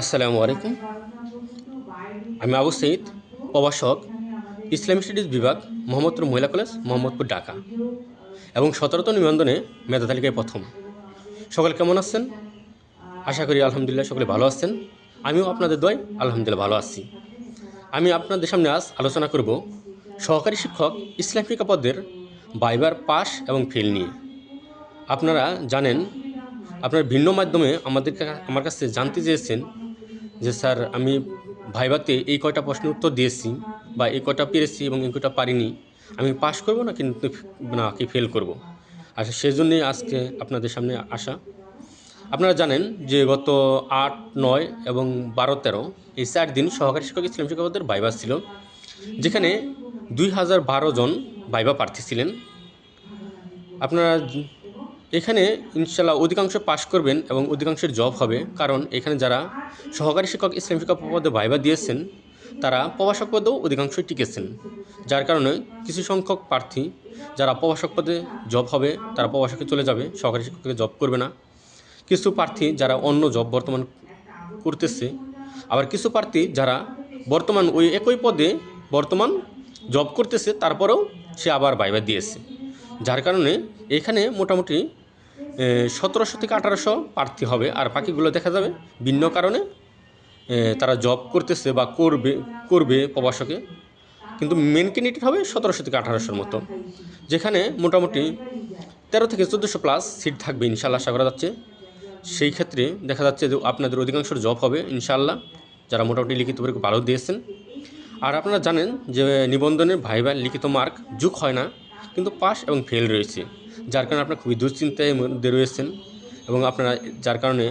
আসসালামু আলাইকুম। আমি আবু সঈদ, প্রভাষক, ইসলাম স্টাডিজ বিভাগ, মোহাম্মদপুর মহিলা কলেজ, মোহাম্মদপুর ঢাকা। এবং সতেরোতম নিবন্ধনে মেধা তালিকায় প্রথম। সকলে কেমন আছেন? আশা করি আলহামদুলিল্লাহ সকলে ভালো আছেন। আমিও আপনাদের দয় আলহামদুলিল্লাহ ভালো আছি। আমি আপনাদের সামনে আজ আলোচনা করব সহকারী শিক্ষক ইসলাম শিক্ষা পদের বাইবার পাস এবং ফেল নিয়ে। আপনারা জানেন আপনার ভিন্ন মাধ্যমে আমাদের আমার কাছে জানতে চেয়েছেন যে স্যার, আমি ভাইভাতে এই কয়টা প্রশ্নের উত্তর দিয়েছি বা এই কয়টা পেরেছি এবং এই কয়টা পারিনি। আমি পাস করব না কিন্তু না কি ফেল করব? আচ্ছা সেজন্যই আজকে আপনাদের সামনে আসা। আপনারা জানেন যে গত আট, নয় এবং বারো, তেরো এই চার দিন সহকারী শিক্ষক ইসলাম শিক্ষকদের ভাইবা ছিল, যেখানে দুই হাজার বারো জন ভাইবা প্রার্থী ছিলেন। আপনারা এখানে ইনশাল্লাহ অধিকাংশ পাশ করবেন এবং অধিকাংশের জব হবে। কারণ এখানে যারা সহকারী শিক্ষক, ইসলাম শিক্ষক পদে ভাইবা দিয়েছেন, তারা প্রভাষক পদেও অধিকাংশই টিকেছেন। যার কারণে কিছু সংখ্যক প্রার্থী যারা প্রভাষক পদে জব হবে, তারা প্রভাষকে চলে যাবে, সহকারী শিক্ষককে জব করবে না। কিছু প্রার্থী যারা অন্য জব বর্তমান করতেছে, আবার কিছু প্রার্থী যারা বর্তমান ওই একই পদে বর্তমান জব করতেছে, তারপরেও সে আবার ভাইবা দিয়েছে। যার কারণে এখানে মোটামুটি সতেরোশো থেকে আঠারোশো প্রার্থী হবে। আর বাকিগুলো দেখা যাবে ভিন্ন কারণে। তারা জব করতেছে বা করবে করবে প্রবাসকে। কিন্তু মেন ক্যান্ডিডেট হবে সতেরোশো থেকে আঠারোশোর মতো। যেখানে মোটামুটি তেরো থেকে চোদ্দোশো প্লাস সিট থাকবে ইনশাল্লাহ আশা করা যাচ্ছে। সেই ক্ষেত্রে দেখা যাচ্ছে যে আপনাদের অধিকাংশের জব হবে ইনশাল্লাহ। যারা মোটামুটি লিখিত পরীক্ষা ভালো দিয়েছেন। আর আপনারা জানেন যে নিবন্ধনের ভাইবা লিখিত মার্ক যুগ হয় না, কিন্তু পাস এবং ফেল রয়েছে। যার কারণে আপনারা খুবই দুশ্চিন্তায় মধ্যে রয়েছেন এবং আপনারা যার কারণে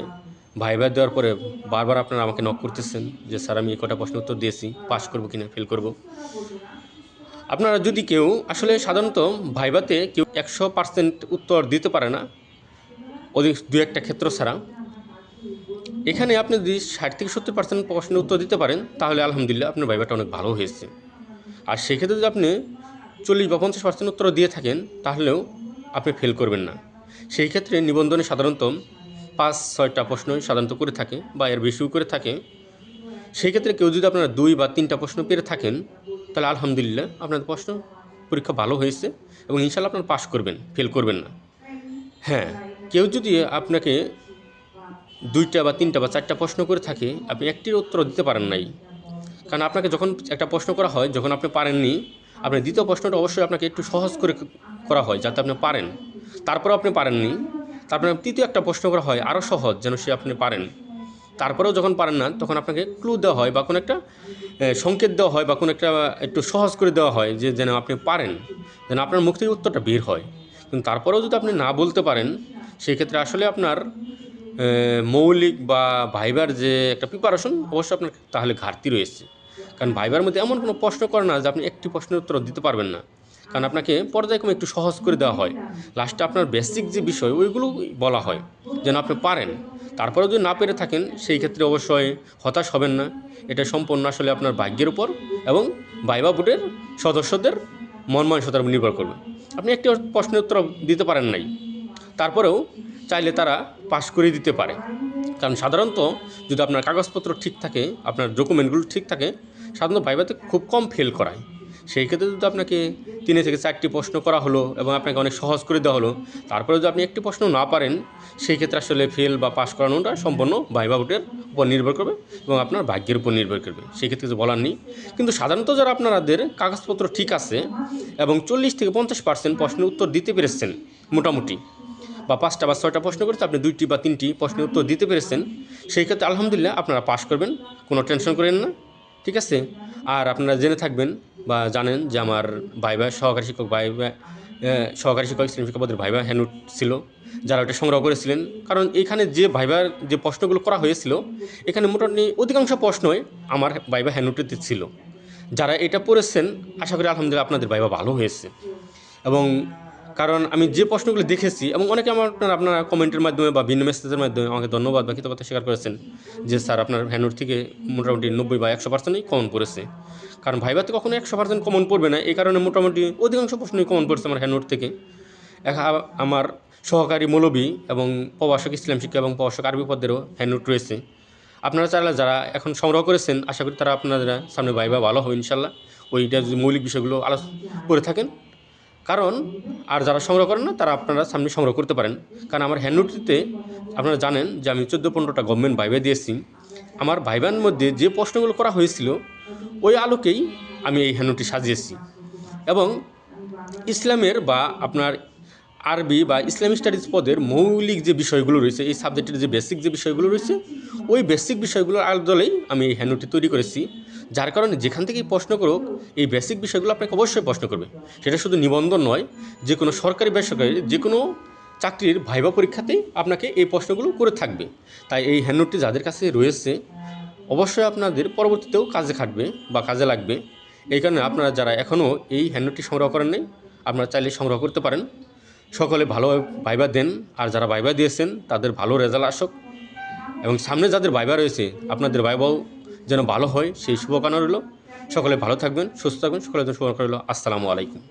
ভাইবা দেওয়ার পরে বারবার আপনারা আমাকে নক করতেছেন যে, স্যার, আমি এই কটা প্রশ্ন উত্তর দিয়েছি পাস করব কিনা ফেল করব? আপনারা যদি কেউ, আসলে সাধারণত ভাইবাতে কেউ একশো পার্সেন্ট উত্তর দিতে পারে না, অধিক দু একটা ক্ষেত্র ছাড়া, এখানে আপনি যদি ষাট থেকে সত্তর পার্সেন্ট প্রশ্নের উত্তর দিতে পারেন, তাহলে আলহামদুলিল্লাহ আপনার ভাইবাটা অনেক ভালো হয়েছে। আর সেক্ষেত্রে যদি আপনি চল্লিশ বা পঞ্চাশ পার্সেন্ট উত্তর দিয়ে থাকেন, তাহলেও আপনি ফেল করবেন না। সেই ক্ষেত্রে নিবন্ধনে সাধারণত পাঁচ, ছয়টা প্রশ্নই সাধারণত করে থাকে বা এর বেশিও করে থাকে। সেই ক্ষেত্রে কেউ যদি আপনারা দুই বা তিনটা প্রশ্ন পেরে থাকেন, তাহলে আলহামদুলিল্লাহ আপনাদের প্রশ্ন পরীক্ষা ভালো হয়েছে এবং ইনশাল্লাহ আপনারা পাশ করবেন ফেল করবেন না। হ্যাঁ কেউ যদি আপনাকে দুইটা বা তিনটা বা চারটা প্রশ্ন করে থাকে, আপনি একটির উত্তর দিতে পারেন নাই। কারণ আপনাকে যখন একটা প্রশ্ন করা হয়, যখন আপনি পারেননি আপনি দ্বিতীয় প্রশ্নটা অবশ্যই আপনাকে একটু সহজ করে করা হয় যাতে আপনি পারেন। তারপরেও আপনি পারেননি। তারপরে তৃতীয় একটা প্রশ্ন করা হয় আরও সহজ যেন সে আপনি পারেন। তারপরেও যখন পারেন না, তখন আপনাকে ক্লু দেওয়া হয় বা কোনো একটা সংকেত দেওয়া হয় বা কোনো একটা একটু সহজ করে দেওয়া হয় যে যেন আপনি পারেন, যেন আপনার মুখ থেকে উত্তরটা বের হয়। কিন্তু তারপরেও যদি আপনি না বলতে পারেন সেই ক্ষেত্রে আসলে আপনার মৌলিক বা ভাইবার যে একটা প্রিপারেশন অবশ্যই আপনার তাহলে ঘাটতি রয়েছে। কারণ ভাইবার মধ্যে এমন কোনো প্রশ্ন করে না যে আপনি একটি প্রশ্নের উত্তর দিতে পারবেন না। কারণ আপনাকে পর্যায়ক্রমে একটু সহজ করে দেওয়া হয়। লাস্টে আপনার বেসিক যে বিষয়, ওইগুলো বলা হয়, যেন আপনি পারেন। তারপরেও যদি না পেরে থাকেন, সেই ক্ষেত্রে অবশ্যই হতাশ হবেন না। এটা সম্পূর্ণ আসলে আপনার ভাগ্যের উপর এবং ভাইবা বোর্ডের সদস্যদের মন মানসতার উপর নির্ভর করবে। আপনি একটি প্রশ্নের উত্তর দিতে পারেন নাই। তারপরেও চাইলে তারা পাশ করে দিতে পারে। কারণ সাধারণত যদি আপনার কাগজপত্র ঠিক থাকে, আপনার ডকুমেন্টগুলো ঠিক থাকে, সাধারণত ভাইভাতে খুব কম ফেল করায়। সেই ক্ষেত্রে যদি আপনাকে তিনে থেকে চারটি প্রশ্ন করা হলো এবং আপনাকে অনেক সহজ করে দেওয়া হলো তারপরে যদি আপনি একটি প্রশ্ন না পারেন, সেই ক্ষেত্রে আসলে ফেল বা পাস করানোটা সম্পূর্ণ ভাইবা ভোটের উপর নির্ভর করবে এবং আপনার ভাগ্যের উপর নির্ভর করবে। সেই ক্ষেত্রে কিছু বলার নেই। কিন্তু সাধারণত যারা আপনাদের কাগজপত্র ঠিক আছে এবং চল্লিশ থেকে পঞ্চাশ পার্সেন্ট প্রশ্নের উত্তর দিতে পেরেছেন, মোটামুটি বা পাঁচটা বা ছয়টা প্রশ্ন করেছে, আপনি দুইটি বা তিনটি প্রশ্নের উত্তর দিতে পেরেছেন। সেই ক্ষেত্রে আলহামদুলিল্লাহ আপনারা পাশ করবেন, কোনো টেনশন করেন না, ঠিক আছে? আর আপনারা জেনে থাকবেন বা জানেন যে আমার ভাই ভাই, সহকারী শিক্ষক ভাই ভাই সহকারী শিক্ষক, শ্রেণি শিক্ষকদের ভাই ভাই হ্যানুট ছিল, যারা ওটা সংগ্রহ করেছিলেন। কারণ এখানে যে ভাইবার যে প্রশ্নগুলো করা হয়েছিল, এখানে মোটামুটি অধিকাংশ প্রশ্নই আমার ভাইবা হ্যানুটেতে ছিল। যারা এটা পড়েছেন, আশা করি আলহামদুলিল্লাহ আপনাদের ভাইবা ভালো হয়েছে। এবং কারণ আমি যে প্রশ্নগুলো দেখেছি, এবং অনেকে আমার আপনার, আপনারা কমেন্টের মাধ্যমে বা ভিন্ন মেসেজের মাধ্যমে আমাকে ধন্যবাদ বা কৃতজ্ঞতা স্বীকার করেছেন যে, স্যার, আপনার ভ্যানুর থেকে মোটামুটি নব্বই বা একশো পার্সেন্টই কমন পড়েছে। কারণ ভাইবাতে কখনো একশো পার্সেন্ট কমন পড়বে না, এই কারণে মোটামুটি অধিকাংশ প্রশ্নই কমন পড়ছে আমার হ্যানুর থেকে। আমার সহকারী মৌলবী এবং প্রভাষক, ইসলাম শিক্ষা এবং প্রভাষক আরবি পদেরও হ্যান্ডনোট রয়েছে। আপনারা চাইলে যারা এখন সংগ্রহ করেছেন, আশা করি তারা আপনারা সামনে ভাইবা ভালো হবে ইনশাল্লাহ ওইটা যদি মৌলিক বিষয়গুলো আলোচনা করে থাকেন কারণ, আর যারা সংগ্রহ করেন না, তারা আপনারা সামনে সংগ্রহ করতে পারেন। কারণ আমার হ্যান্ডনোটটিতে আপনারা জানেন যে আমি চোদ্দ পনেরোটা গভর্নমেন্ট ভাইবে দিয়েছি। আমার ভাইবার মধ্যে যে প্রশ্নগুলো করা হয়েছিল, ওই আলোকেই আমি এই হ্যান্ডনোটটি সাজিয়েছি। এবং ইসলামের বা আপনার আরবি বা ইসলামিক স্টাডিজ পদের মৌলিক যে বিষয়গুলো রয়েছে, এই সাবজেক্টের যে বেসিক যে বিষয়গুলো রয়েছে, ওই বেসিক বিষয়গুলোর আলোচনায় আমি এই হ্যান্ডনোটটি তৈরি করেছি। যার কারণে যেখান থেকেই প্রশ্ন করুক, এই বেসিক বিষয়গুলো আপনাকে অবশ্যই প্রশ্ন করবে। সেটা শুধু নিবন্ধন নয়, যে কোনো সরকারি বেসরকারি, যে কোনো চাকরির ভাইবা পরীক্ষাতেই আপনাকে এই প্রশ্নগুলো করে থাকবে। তাই এই হ্যান্ডনোটটি যাদের কাছে রয়েছে, অবশ্যই আপনাদের পরবর্তীতেও কাজে খাটবে বা কাজে লাগবে। এই কারণে আপনারা যারা এখনও এই হ্যান্ডনোটটি সংগ্রহ করেন নাই, আপনারা চাইলে সংগ্রহ করতে পারেন। সকলে ভালো ভাইবা দেন, আর যারা ভাইবা দিয়েছেন, তাদের ভালো রেজাল্ট আসুক। এবং সামনে যাদের ভাইবা রয়েছে, আপনাদের ভাইবাও যেন ভালো হয়, সেই শুভকামনা রইল। সকলে ভালো থাকবেন, সুস্থ থাকবেন সকলে শুভকামনা রইল। আসসালামু আলাইকুম।